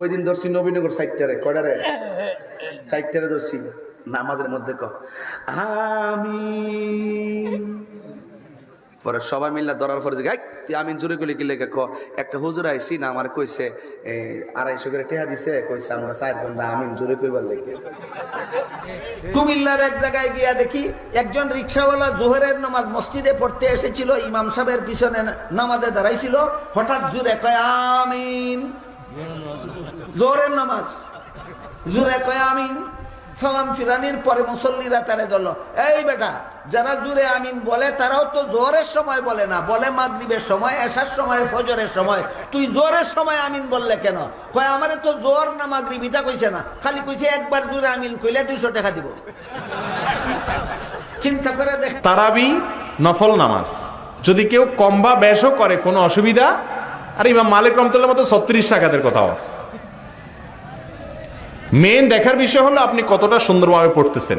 ওই দিন ধরছি নবীনগর সাইডটারে কয়টারে সাইডটারে ধরছি। নামাজের মধ্যে ক। আমি পরে সবাই মিল্লা ধরার পরে আমি জোরে কি লেগে ক? একটা হুজুর আইসি না, আমার কইছে আড়াইশো করে টেহা দিছে। কইছে, আমরা চারজন না আমি জোরে কইবার লেগে। কুমিল্লার এক জায়গায় গিয়া দেখি, একজন রিক্সাওয়ালা জোহরের নামাজ মসজিদে পড়তে এসেছিল, ইমাম সাহেবের পিছনে নামাজে দাঁড়াইছিল। হঠাৎ জুড়ে কয়, আমিন। জোহরের নামাজ। জুড়ে কয়ে আমিন। সালাম ফিরানির পরে মুসল্লিরা তারে ধরলো, এই বেটা, যারা জুড়ে আমিন বলে, তারাও তো জোরের সময় বলে না। বলে মাগরিবের সময় এসার সময়, ফজরের সময়। তুই জোরের সময় আমিন বললে কেন? কয়, আমারে তো জোর না মাগরিব এটা কইছে না। খালি কইছে, একবার জুড়ে আমিন কইলে দুইশো টাকা দিব। চিন্তা করে দেখ। তারাবি নফল নামাজ। যদি কেউ কম বা বেশও করে, কোনো অসুবিধা? আর ইমাম মালিক রহমতুল্লাহ মতো ছত্রিশ টাকাদের কথাও আছে। মেন দেখার বিষয় হলো আপনি কতটা সুন্দরভাবে পড়তেছেন।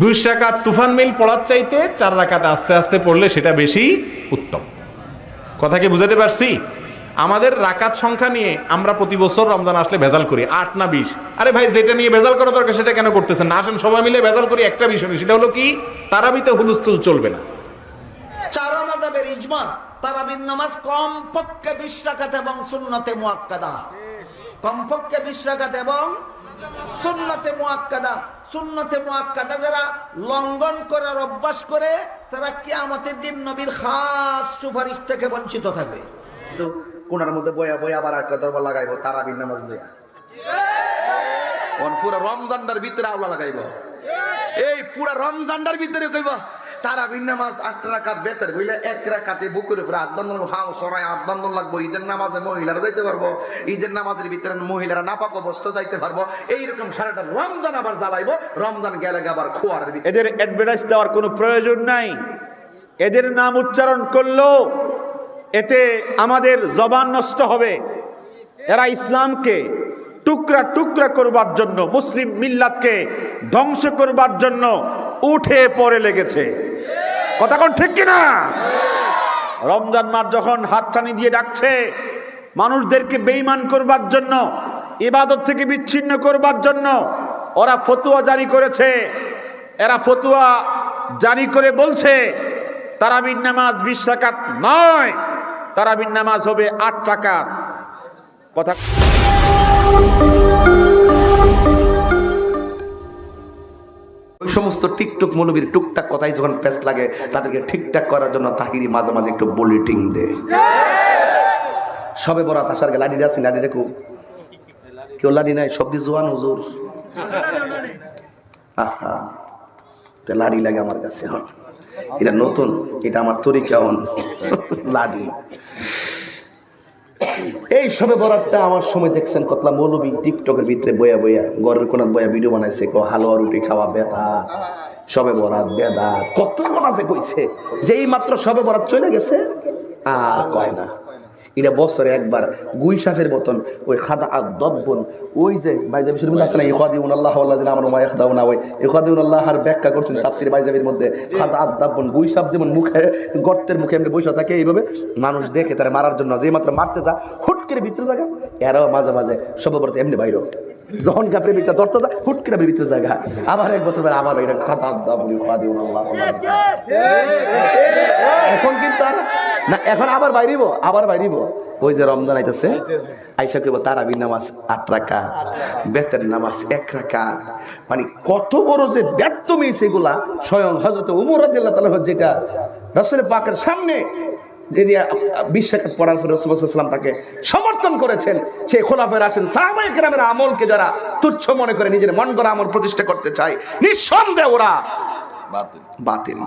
দুই রাকাত তুফান মিল পড়ার চাইতে চার রাকাত আস্তে আস্তে পড়লে সেটা বেশি উত্তম। কথা কি বুঝাতে পারছি? আমাদের রাকাত সংখ্যা নিয়ে আমরা প্রতি বছর রমজান আসলে ভেজাল করি, আট না বিশ। আরে ভাই, যেটা নিয়ে ভেজাল করা দরকার সেটা কেন করতেছেন? না আসেন, সবাই মিলে ভেজাল করি একটা বিষয় সেটা হলো কি, তারাবিতে হুলুস্থুল চলবে না। চারো মাজাবের ইজমা তারাবির নামাজ কমপক্ষে বিশ এবং সুন্নতে মুয়াক্কাদা কমপক্ষে বিশ এবং সুন্নতে মুয়াক্কাদা সুন্নতে মুয়াক্কাদা যারা লঙ্ঘন করার অভ্যাস করে তারা কিয়ামতের দিন নবীর খাস সুপারিশ থেকে বঞ্চিত থাকবে। কিন্তু কোনার মধ্যে বয়া বয়া আবার একটা দরবার লাগাইবো তারাবির নামাজ লইয়া। পুরা রমজানটার ভিতরে আওলা লাগাইব? এই পুরা রমজানটার ভিতরে কইব তারাবির নামাজ আট রাকাত বেতর কইলে এক রাকাতে বুকের উপরে হাত বান্ধন হাও সরাই হাত বান্ধন লাগবো, ঈদের নামাজে মহিলারা যাইতে পারব, ঈদের নামাজের ভিতরে মহিলারা নাপাক অবস্থা যাইতে পারব, এইরকম সারাটা রমজান আবার জ্বালাইবো, রমজান গেলে আবার ভিতরে। এদের অ্যাডভার্টাইজ দেওয়ার কোনো প্রয়োজন নাই। এদের নাম উচ্চারণ করল, এতে আমাদের জবান নষ্ট হবে। এরা ইসলামকে টুকরা টুকরা করবার জন্য, মুসলিম মিল্লাতকে ধ্বংস করবার জন্য উঠে পড়ে লেগেছে। কথা কোন ঠিক কিনা? রমজান মাস যখন হাতছানি দিয়ে ডাকছে, মানুষদেরকে বেইমান করবার জন্য, ইবাদত থেকে বিচ্ছিন্ন করবার জন্য ওরা ফতুয়া জারি করেছে। এরা ফতুয়া জারি করে বলছে, তারাবির নামাজ বিশ রাকাত নয়, তারাবির নামাজ হবে আট রাকাত। কথা ওই সমস্ত টিকটক মৌলবীর টুকটাক কথাই যখন ফেস লাগে, তাদেরকে ঠিকঠাক করার জন্য তাহিরি মাঝে মাঝে একটু বুলেটিং দে সবে বরাত আসার গে লাডি আছি, লাডি রেখো কেউ লাডি নাই? সব দিয়ে জোয়ান, হুজুর। আহা লাডি লাগে আমার কাছে হন এটা নতুন, এটা আমার তরিকা লাডি। এই সবে বরাতটা আমার সময় দেখছেন কতলা মৌলবী টিকটকের ভিতরে বয়া বয়া, ঘরের কোন বয়া ভিডিও বানাইছে, কো হালুয়া রুটি খাওয়া বেদা, সবে বরাত বেদাত কত কথা যে কইছে, যেই মাত্র সবে বরাত চলে গেছে, আর কয় না। এটা বছরে একবার গুই সাফের মতন ওই খাদা আর দব্বন ওই যে বাইজাবি শরীফ আছে না ইখাদিউন আল্লাহ আল্লাহ আমার মা ইখদাউনা ওই ইখাদিউন আল্লাহ আর ব্যাখ্যা করছেন তাফসির বাইজাবির মধ্যে খাদা আর দাব্বন গুই সাপ যেমন মুখে গর্তের মুখে এমনি বসে থাকে এইভাবে মানুষ দেখে তারা মারার জন্য যে মাত্র মারতে যা হুট করে ভিতরে জায়গা এরাও মাঝে মাঝে সর্বপ্রথম এমনি বাইর যখন কাপড়ে ভিতরে ধরতে যা হুট করে ভিতরে জায়গা আবার এক বছর পরে আবার এটা খাদা দাব্বন ইখাদিউন আল্লাহ এখন কিন্তু না এখন আবার বাইরিব আবার বাইরিব। ওই যে রমজান আইতেছে আইসা করব তারাবির নামাজ আট রাকাত বেতের নামাজ এক রাকাত। মানে কত বড় যে ব্যর্থ মিস এগুলা স্বয়ং হজরত উমর রাদিয়াল্লাহু তাআলা যেটা রাসূল পাকের সামনে যদি বিশ রাকাত পড়ার পরে রসুলাম তাকে সমর্থন করেছেন সেই খোলাফের আসেন সাহাবায়ে কেরামের আমলকে যারা তুচ্ছ মনে করে নিজের মন গড়া আমল প্রতিষ্ঠা করতে চায় নিঃসন্দেহ ওরা বাতিল। বাতিল।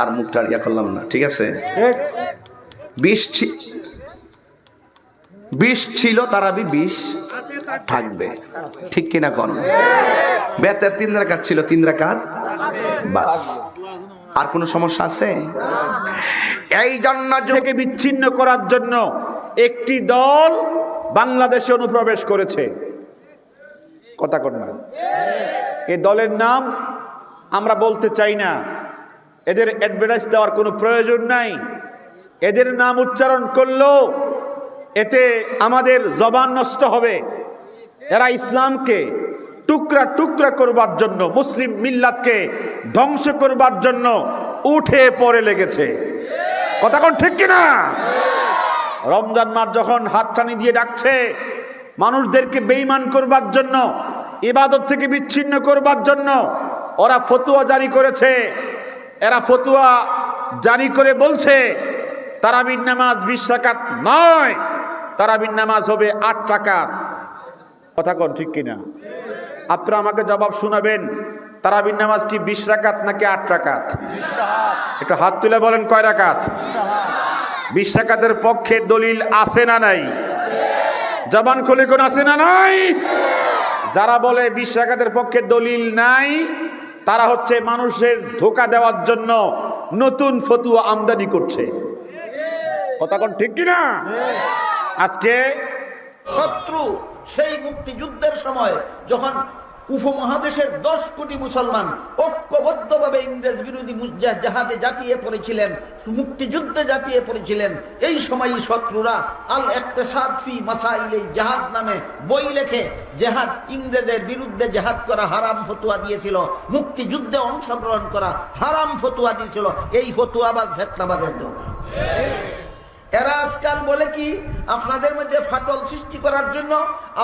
আর মুখটা ইয়া করলাম না ঠিক আছে? বিষ বিষ ছিল তারাবি বিষ থাকবে। ঠিক কিনা কোন? বেতের তিন রাকাত ছিল তিন রাকাত বাস। আর কোনো সমস্যা আছে? এই জন্য থেকে বিচ্ছিন্ন করার জন্য একটি দল বাংলাদেশে অনুপ্রবেশ করেছে। কথা কর না। এই দলের নাম আমরা বলতে চাই না। এদের অ্যাডভার্টাইজ দেওয়ার কোনো প্রয়োজন নাই। এদের নাম উচ্চারণ করল এতে আমাদের জবান নষ্ট হবে। এরা ইসলামকে টুকরা টুকরা করবার জন্য, মুসলিম মিল্লাতকে ধ্বংস করবার জন্য উঠে পড়ে লেগেছে। কথা কোন ঠিক কিনা? রমজান মাস যখন হাত হাতছানি দিয়ে ডাকছে, মানুষদেরকে বেইমান করবার জন্য, ইবাদত থেকে বিচ্ছিন্ন করবার জন্য, ওরা ফতুয়া জারি করেছে। এরা ফতুয়া জারি করে বলছে, তারাবির নামাজ বিশ রাকাত নয়, তারাবির নামাজ হবে আট টাকাত কথা কন ঠিক কিনা? আপনারা আমাকে জবাব শোনাবেন, তারাবির নামাজ কি বিশ রাকাত নাকি আট রাকাত? একটু হাত তুলে বলেন কয় রাকাত? বিশ রাকাতের পক্ষে দলিল আছে না নাই? জবান খুলে কোন আছে না নাই? যারা বলে বিশ রাকাতের পক্ষে দলিল নাই তারা হচ্ছে মানুষের ধোকা দেওয়ার জন্য নতুন ফতুয়া আমদানি করছে। কথা কোন ঠিক কিনা? আজকে শত্রু সেই মুক্তিযুদ্ধের সময় যখন উপমহাদেশের দশ কোটি মুসলমান ঐক্যবদ্ধভাবে ইংরেজ বিরোধী জাহাদে ঝাঁপিয়ে পড়েছিলেন, মুক্তিযুদ্ধে ঝাঁপিয়ে পড়েছিলেন। এই সময়ই শত্রুরা আল একতেসাদ ফি মাসাইল জাহাদ নামে বই লেখে, জেহাদ ইংরেজের বিরুদ্ধে জেহাদ করা হারাম ফতুয়া দিয়েছিল, মুক্তিযুদ্ধে অংশগ্রহণ করা হারাম ফতুয়া দিয়েছিল। এই ফতুয়াবাদ ফেতনাবাদের দল। এরা আজকাল বলে কি, আপনাদের মধ্যে ফাটল সৃষ্টি করার জন্য,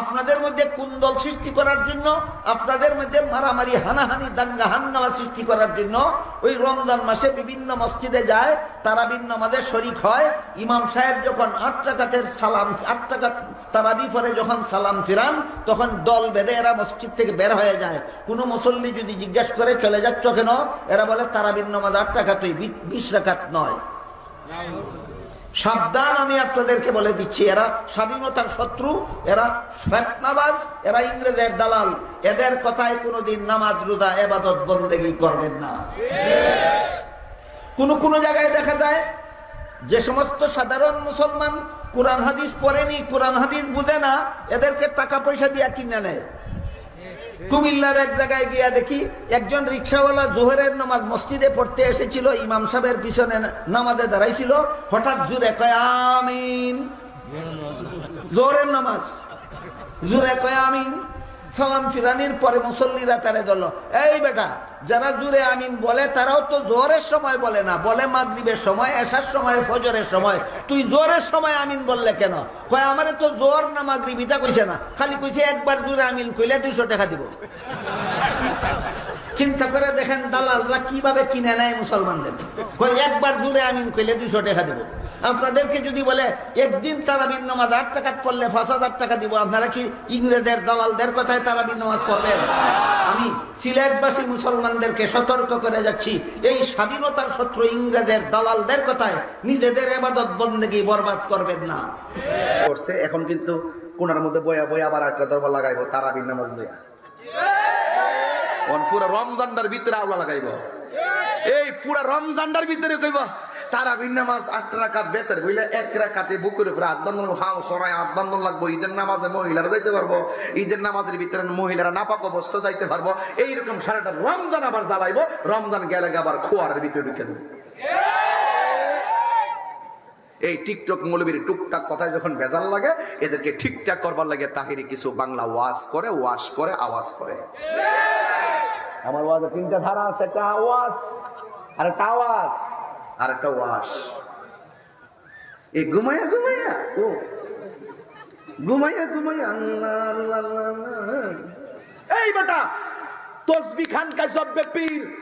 আপনাদের মধ্যে কুন্দল সৃষ্টি করার জন্য, আপনাদের মধ্যে মারামারি, হানাহানি, দাঙ্গা, হাঙ্গামা সৃষ্টি করার জন্য ওই রমজান মাসে বিভিন্ন মসজিদে যায় তারাবিন নামাজে শরিক হয়। ইমাম সাহেব যখন আট টাকাতের সালাম, আট টাকা তারাবি পরে যখন সালাম ফিরান, তখন দল বেঁধে এরা মসজিদ থেকে বের হয়ে যায়। কোনো মুসল্লি যদি জিজ্ঞাসা করে, চলে যাচ্ছ কেন? এরা বলে তারাবিন নামাজ আট টাকা তুই বিশ রাকাত নয়। সাবধান আমি আপনাদেরকে বলে দিচ্ছি, এরা স্বাধীনতার শত্রু, এরা ফেতনাবাজ, এরা ইংরেজের দালাল। এদের কথায় কোনোদিন নামাজ, রোজা, এবাদত, বন্দেগী করবেন না। কোন কোন জায়গায় দেখা যায়, যে সমস্ত সাধারণ মুসলমান কোরআন হাদিস পড়েনি, কোরআন হাদিস বুঝে না, এদেরকে টাকা পয়সা দিয়ে কিনে নেয়। কুমিল্লার এক জায়গায় গিয়া দেখি একজন রিক্সাওয়ালা জোহরের নামাজ মসজিদে পড়তে এসেছিল, ইমাম সাহেবের পিছনে নামাজে দাঁড়াইছিল। হঠাৎ জুড়ে কয়, আমিন। জোহরের নামাজ। জুড়ে কয়, আমিন। সালাম ফিরানির পরে মুসল্লিরা তারে দল এই বেটা, যারা জুড়ে আমিন বলে, তারাও তো জোরের সময় বলে না। বলে মাগরিবের সময় এসার সময়, ফজরের সময়। তুই জোরের সময় আমিন বললে কেন? কয়, আমারে তো জোর না মাগরিব এটা কইছে না। খালি কইছে, একবার জুড়ে আমিন কইলে দুইশো টাকা দিব। চিন্তা করে দেখেন দালালরা কীভাবে কিনে নেয় মুসলমানদের। কই একবার জুড়ে আমিন কইলে দুইশো টাকা দিব। আপনাদেরকে যদি বলে, একদিন তারাবিন নামাজ আট টাকা পড়লে পাঁচ হাজার টাকা দিব আপনারা কি ইংরেজের দালালদের কথায় তারাবিন নামাজ পড়বেন? আমি সিলেটবাসী মুসলমানদেরকে সতর্ক করে যাচ্ছি, এই স্বাধীনতার শত্রু ইংরেজের দালালদের কথায় নিজেদের এবাদত বন্দেগী বরবাদ করবেন না। করছে, এখন কিন্তু কোনার মধ্যে বয়া বয়া আবার একটা দরবার লাগাইবো, তারাবির নামাজ লইয়া। রমজানটার ভিতরে আওলা লাগাইব। এই পুরা রমজানটার ভিতরে কইব তারাবির নামাজ আট বইলে এক ফাও সরাই বান্ধন লাগবো। ঈদের নামাজে মহিলারা যাইতে পারব। ঈদের নামাজের ভিতরে মহিলারা নাপাক যাইতে পারব। এইরকম সারাটা রমজান আবার জ্বালাইবো। রমজান গেলে আবার খোয়ারের ভিতরে ঢুকে যাবে। এই টিকটক মৌলবীর টুকটাক কথায় যখন ভেজাল লাগে, এদেরকে ঠিকঠাক করবার লাগে তাহিরি কিছু বাংলা ওয়াজ করে ওয়াশ করে, আওয়াজ করে। আমার ওয়াজে তিনটা ধারা আছে, একটা আওয়াজ আর একটা আওয়াজ। আর একটা ওয়াশ এ, ঘুমাইয়া ঘুমাইয়া। ও। ঘুমাইয়া ঘুমাইয়া। আল্লাহ। এই বেটা, তসবি খান কা জব্বে পীর।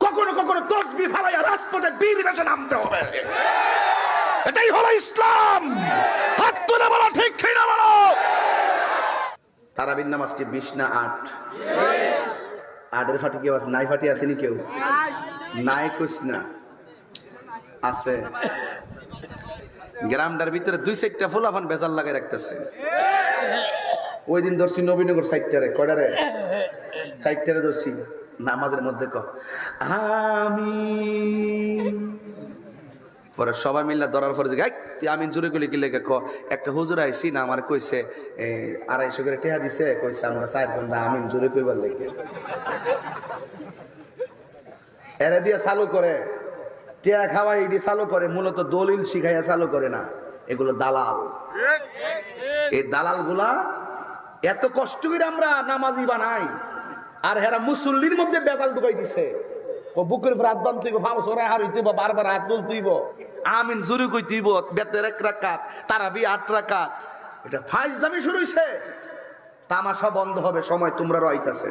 কখনো কখনো তসবি ফালাইয়া রাজপথে বীর বেশে নামতে হবে। এটাই হলো ইসলাম। হাত তুলে বলো, ঠিক কিনা বলো? তারাবির নামাজ কি বিশ না আট? আটের ফাটি কেউ আছে? নাই ফাটি আসেনি কেউ? নাই কইস না। আছে। গ্রামটার ভিতরে দুই সাইডটা ফুলাফান বেজাল লাগাই রাখতেছে। ওই দিন ধরছি নবীনগর সাইডটারে, কয়টারে? সাইডটারে ধরছি। নামাজের মধ্যে ক আমি পরে সবাই মিললে ধরার পরে গাই তুই আমি জোরে গুলি লেগে? ক, একটা হুজুর আইসি না, আমার কইছে আড়াইশো করে টেহা দিছে, কইছে আমরা চারজন না আমি জোরে কইবার লেগে। এরা দিয়ে চালু করে। টেয়া খাওয়াই এটি চালু করে, মূলত দলিল শিখাইয়া চালু করে না। এগুলো দালাল। এই দালালগুলা এত কষ্ট করে আমরা নামাজি বানাই, আর হেরা মুসল্লির মধ্যে বেতাল ঢুকাই দিছে। বুকের উপর হাত বান তুইব ফাম সরাই হার বারবার হাত তুল তুইব আমিন জুরি কই তুইব বেতের এক রাকাত, তারাবি আট রাকাত। এটা ফাইজ দামি শুরু হইছে। তামাশা বন্ধ হবে, সময় তোমরা রইতাছে।